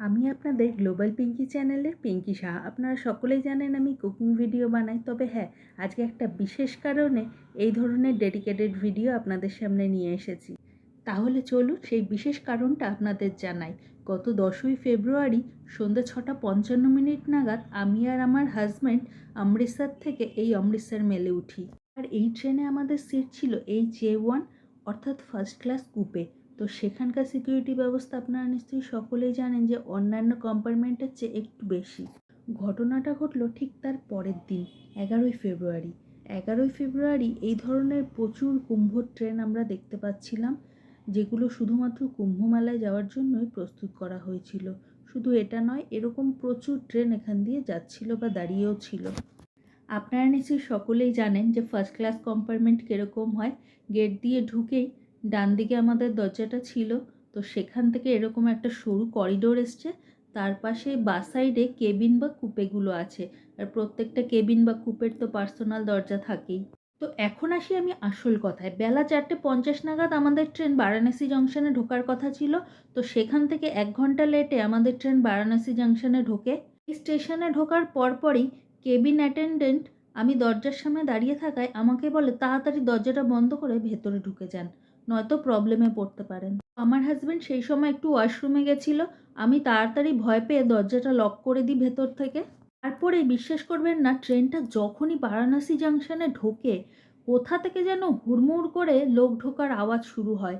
আমি আপনাদের গ্লোবাল পিঙ্কি চ্যানেলের পিঙ্কি সাহা আপনারা সকলেই জানেন আমি কুকিং ভিডিও বানাই। তবে হ্যাঁ আজকে একটা বিশেষ কারণে এই ধরনের ডেডিকেটেড ভিডিও আপনাদের সামনে নিয়ে এসেছি। তাহলে চলুন সেই বিশেষ কারণটা আপনাদের জানাই। গত দশই ফেব্রুয়ারি সন্ধ্যে ছটা পঞ্চান্ন মিনিট নাগাদ আমি আর আমার হাজব্যান্ড অমৃতসর থেকে এই অমৃতসর মেলে উঠি। আর এই ট্রেনে আমাদের সিট ছিল এই জে ওয়ান অর্থাৎ ফার্স্ট ক্লাস কুপে তো সেখানকার সিকিউরিটি ব্যবস্থা আপনারা নিশ্চয়ই সকলেই জানেন যে অন্যান্য কম্পার্টমেন্টের চেয়ে একটু বেশি। ঘটনাটা ঘটলো ঠিক তার পরের দিন, এগারোই ফেব্রুয়ারি। এগারোই ফেব্রুয়ারি এই ধরনের প্রচুর কুম্ভ ট্রেন আমরা দেখতে পাচ্ছিলাম, যেগুলো শুধুমাত্র কুম্ভ মেলায় যাওয়ার জন্যই প্রস্তুত করা হয়েছিল। শুধু এটা নয়, এরকম প্রচুর ট্রেন এখান দিয়ে যাচ্ছিল বা দাঁড়িয়েও ছিল। আপনারা নিশ্চয়ই সকলেই জানেন যে ফার্স্ট ক্লাস কম্পার্টমেন্ট কীরকম হয়। গেট দিয়ে ঢুকেই ডান দিকে আমাদের দরজাটা ছিল, তো সেখান থেকে এরকম একটা সরু করিডোর এসছে। তার পাশে বা সাইডে কেবিন বা কুপেগুলো আছে, আর প্রত্যেকটা কেবিন বা কুপের তো পার্সোনাল দরজা থাকেই। তো এখন আসি আমি আসল কথায়। বেলা চারটে পঞ্চাশ নাগাদ আমাদের ট্রেন বারাণসী জংশনে ঢোকার কথা ছিল, তো সেখান থেকে এক ঘণ্টা লেটে আমাদের ট্রেন বারাণসী জংশনে ঢোকে। স্টেশনে ঢোকার পরপরই কেবিন অ্যাটেন্ডেন্ট আমি দরজার সামনে দাঁড়িয়ে থাকায় আমাকে বলে, তাড়াতাড়ি দরজাটা বন্ধ করে ভেতরে ঢুকে যান। নয়তো প্রবলেমে পড়তে পারেন। আমার হাজব্যান্ড সেই সময় একটু ওয়াশরুমে গেছিল। আমি তাড়াতাড়ি ভয় পেয়ে দরজাটা লক করে দিই ভেতর থেকে। তারপরে বিশ্বাস করবেন না ট্রেনটা যখনই বারাণসী জাংশনে ঢোকে, কোথা থেকে যেন হুড়মুড় করে লোক ঢোকার আওয়াজ শুরু হয়।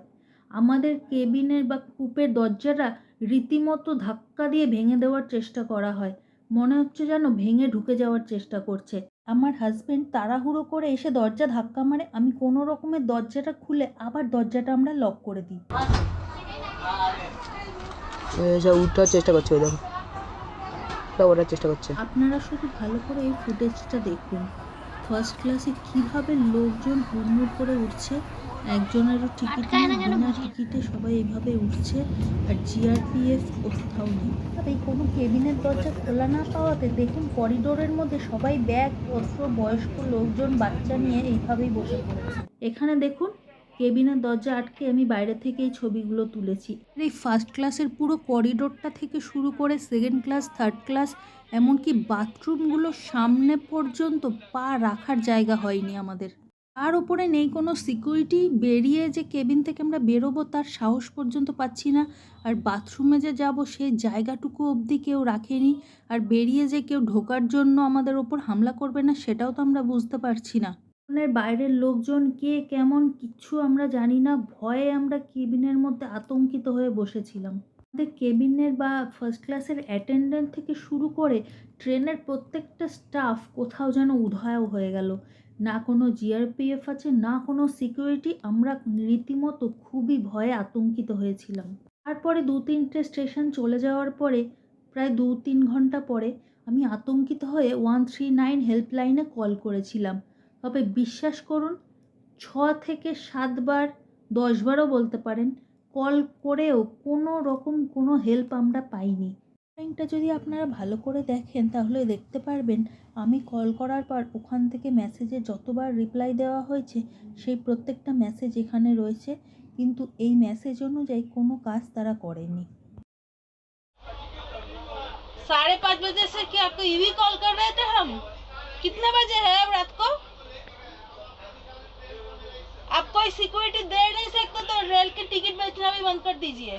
আমাদের কেবিনের বা কূপের দরজাটা রীতিমতো ধাক্কা দিয়ে ভেঙে দেওয়ার চেষ্টা করা হয়। মনে হচ্ছে যেন ভেঙে ঢুকে যাওয়ার চেষ্টা করছে। আমার হাজব্যান্ড তাড়াহুড়ো করে এসে দরজা ধাক্কা মারে আমি কোনো রকমের দরজাটা খুলে আবার দরজাটা আমরা লক করে দিই। উঠার চেষ্টা করছে ওই ওঠার চেষ্টা করছে। আপনারা শুধু ভালো করে এই ফুটেজটা দেখুন। ফার্স্ট ক্লাসে কীভাবে লোকজন হুড়মুড় করে উঠছে একজনেরও টিকিট নেই বিনা টিকিটে সবাই এইভাবে উঠছে আর জিআরপিএফ কোথাও নেই। আর এই কোনো কেবিনের দরজা খোলা না পাওয়াতে দেখুন করিডোরের মধ্যে সবাই ব্যাগ পত্র বয়স্ক লোকজন বাচ্চা নিয়ে এইভাবেই বসে পড়েছে। এখানে দেখুন কেবিনের দরজা আটকে আমি বাইরে থেকে এই ছবিগুলো তুলেছি। এই ফার্স্ট ক্লাসের পুরো করিডোরটা থেকে শুরু করে সেকেন্ড ক্লাস থার্ড ক্লাস এমনকি বাথরুমগুলো সামনে পর্যন্ত পা রাখার জায়গা হয়নি আমাদের। তার উপরে নেই কোনো সিকিউরিটি বেরিয়ে যে কেবিন থেকে আমরা বেরোবো তার সাহস পর্যন্ত পাচ্ছি না। আর বাথরুমে যে যাব সেই জায়গাটুকু অবধি কেউ রাখেনি। আর বেরিয়ে যে কেউ ঢোকার জন্য আমাদের ওপর হামলা করবে না, সেটাও তো আমরা বুঝতে পারছি না। ফোনের বাইরের লোকজন কে, কেমন কিচ্ছু আমরা জানি না। ভয়ে আমরা কেবিনের মধ্যে আতঙ্কিত হয়ে বসেছিলাম। আমাদের কেবিনের বা ফার্স্ট ক্লাসের অ্যাটেন্ডেন্ট থেকে শুরু করে ট্রেনের প্রত্যেকটা স্টাফ কোথাও যেন উধাও হয়ে গেল। না কোনো জিআরপিএফ আছে, না কোনো সিকিউরিটি আমরা রীতিমতো খুবই ভয়ে আতঙ্কিত হয়েছিলাম। তারপরে দু তিনটে স্টেশন চলে যাওয়ার পরে, প্রায় দু তিন ঘণ্টা পরে, আমি আতঙ্কিত হয়ে ওয়ান থ্রি নাইন হেল্পলাইনে কল করেছিলাম। তবে বিশ্বাস করুন, ছ থেকে সাতবার দশবারও বলতে পারেন কল করেও কোনো রকম কোনো হেল্প আমরা পাইনি। লাইনটা যদি আপনারা ভালো করে দেখেন তাহলে দেখতে পারবেন আমি কল করার পর ওখান থেকে মেসেজে যতবার রিপ্লাই দেওয়া হয়েছে সেই প্রত্যেকটা মেসেজ এখানে রয়েছে কিন্তু এই মেসেজ অনুযায়ী কোনো কাজ তারা করেনি साढ़े पाँच बजे से क्या आपको ईवी कॉल कर रहे थे हम कितने बजे है अब रात को आप कोई सिक्योरिटी दे नहीं सकते तो रेल की टिकट बेचना भी बंद कर दीजिए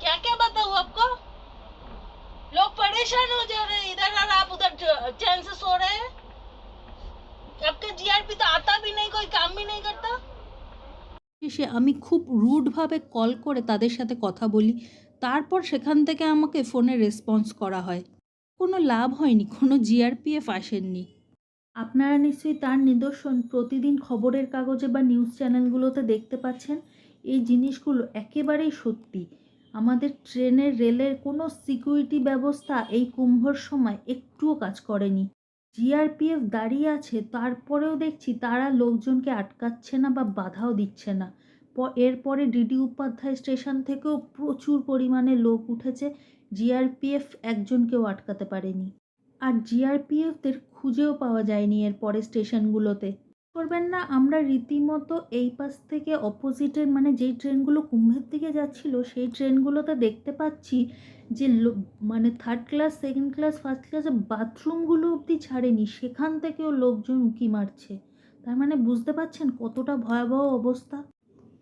क्या क्या बताऊँ आपको लोग परेशान हो जा रहे हैं इधर और आप उधर च- चैन से सो रहे हैं आपका जीआरपी तो आता भी नहीं कोई काम भी नहीं करता শেষে আমি খুব রুডভাবে কল করে তাদের সাথে কথা বলি তারপর সেখান থেকে আমাকে ফোনে রেসপন্স করা হয় কোনো লাভ হয়নি কোনো জিআরপিএফ আসেননি আপনারা নিশ্চয়ই তার নিদর্শন প্রতিদিন খবরের কাগজে বা নিউজ চ্যানেলগুলোতে দেখতে পাচ্ছেন এই জিনিসগুলো একেবারেই সত্যি আমাদের ট্রেনের, রেলের কোনো সিকিউরিটি ব্যবস্থা এই কুম্ভর সময় একটুও কাজ করেনি। জিআরপিএফ দাঁড়িয়ে আছে, তারপরেও দেখছি তারা লোকজনকে আটকাচ্ছে না বা বাধাও দিচ্ছে না। এরপরে ডিডি উপাধ্যায় স্টেশন থেকেও প্রচুর পরিমাণে লোক উঠেছে, জিআরপিএফ একজনকেও আটকাতে পারেনি। আর জিআরপিএফদের খুঁজেও পাওয়া যায়নি এরপরে স্টেশনগুলোতে। করবেন না। আমরা রীতিমতো এই পাশ থেকে অপোজিটের মানে যেই ট্রেনগুলো কুম্ভের দিকে যাচ্ছিল, সেই ট্রেনগুলোতে দেখতে পাচ্ছি যে মানে third class second class first ক্লাসে বাথরুমগুলো অবধি ছাড়েনি। সেখান থেকেও লোকজন উঁকি মারছে। তার মানে বুঝতে পারছেন কতটা ভয়াবহ অবস্থা?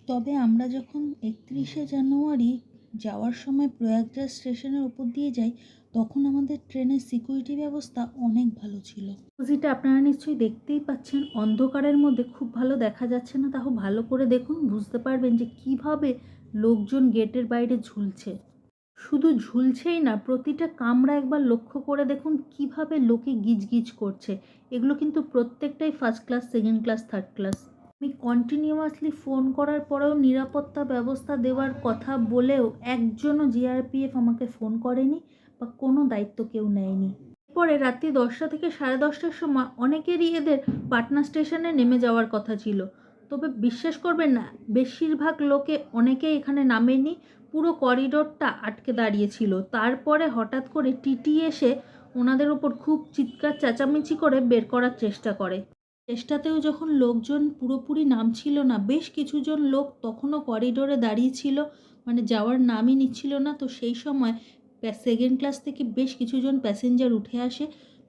তবে আমরা যখন একত্রিশে জানুয়ারি যাওয়ার সময় প্রয়াগরাজ স্টেশনের উপর দিয়ে যাই, তখন আমাদের ট্রেনের সিকিউরিটি ব্যবস্থা অনেক ভালো ছিল। অপোজিটে আপনারা নিশ্চয়ই দেখতেই পাচ্ছেন, অন্ধকারের মধ্যে খুব ভালো দেখা যাচ্ছে না তাও ভালো করে দেখুন, বুঝতে পারবেন যে কীভাবে লোকজন গেটের বাইরে ঝুলছে। শুধু ঝুলছেই না, প্রতিটা কামরা একবার লক্ষ্য করে দেখুন কীভাবে লোকে গিজগিজ করছে। এগুলো কিন্তু প্রত্যেকটাই first class second class third class আমি কন্টিনিউয়াসলি ফোন করার পরেও নিরাপত্তা ব্যবস্থা দেওয়ার কথা বলেও একজনও জিআরপিএফ আমাকে ফোন করেনি বা কোনো দায়িত্ব কেউ নেয়নি। পরে রাত্রি দশটা থেকে সাড়ে দশটার সময় অনেকেরই এদের পাটনা স্টেশনে নেমে যাওয়ার কথা ছিল। তবে বিশ্বাস করবেন না, বেশিরভাগ লোকে অনেকেই এখানে নামেনি, পুরো করিডোরটা আটকে দাঁড়িয়েছিল। তারপরে হঠাৎ করে টিটি এসে ওনাদের ওপর খুব চিৎকার, চেঁচামেচি করে বের করার চেষ্টা করে। চেষ্টাতেও যখন লোকজন পুরোপুরি নামছিল না, বেশ কিছুজন লোক তখনও করিডোরে দাঁড়িয়ে ছিল মানে যাওয়ার নামই নিচ্ছিল না। তো সেই সময় সেকেন্ড ক্লাস থেকে বেশ কিছুজন প্যাসেঞ্জার উঠে আসে।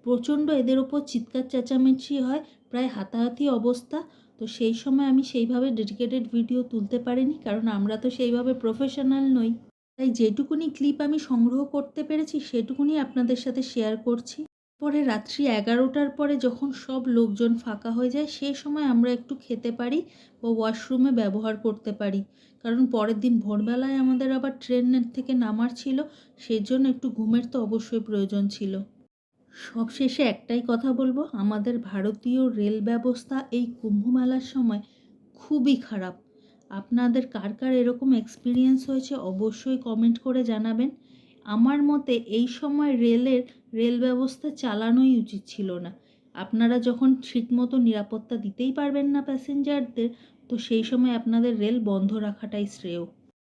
প্রচণ্ড এদের ওপর চিৎকার চেঁচামেচি হয়, প্রায় হাতাহাতি অবস্থা। তো সেই সময় আমি সেইভাবে ডেডিকেটেড ভিডিও তুলতে পারিনি, কারণ আমরা তো সেইভাবে প্রফেশনাল নই। তাই যেটুকুনি ক্লিপ আমি সংগ্রহ করতে পেরেছি, সেটুকুনি আপনাদের সাথে শেয়ার করছি। পরে রাত্রি এগারোটার পরে যখন সব লোকজন ফাঁকা হয়ে যায়, সেই সময় আমরা একটু খেতে পারি বা ওয়াশরুমে ব্যবহার করতে পারি। কারণ পরের দিন ভোরবেলায় আমাদের আবার ট্রেনের থেকে নামার ছিল সেই জন্য একটু ঘুমের তো অবশ্যই প্রয়োজন ছিল। সবশেষে একটাই কথা বলব, আমাদের ভারতীয় রেল ব্যবস্থা এই কুম্ভ মেলার সময় খুবই খারাপ। আপনাদের কার কার এরকম এক্সপিরিয়েন্স হয়েছে অবশ্যই কমেন্ট করে জানাবেন। আমার মতে এই সময় রেলের রেল ব্যবস্থা চালানোই উচিত ছিল না। আপনারা যখন ঠিকমতো নিরাপত্তা দিতেই পারবেন না প্যাসেঞ্জারদের, তো সেই সময় আপনাদের রেল বন্ধ রাখাটাই শ্রেয়।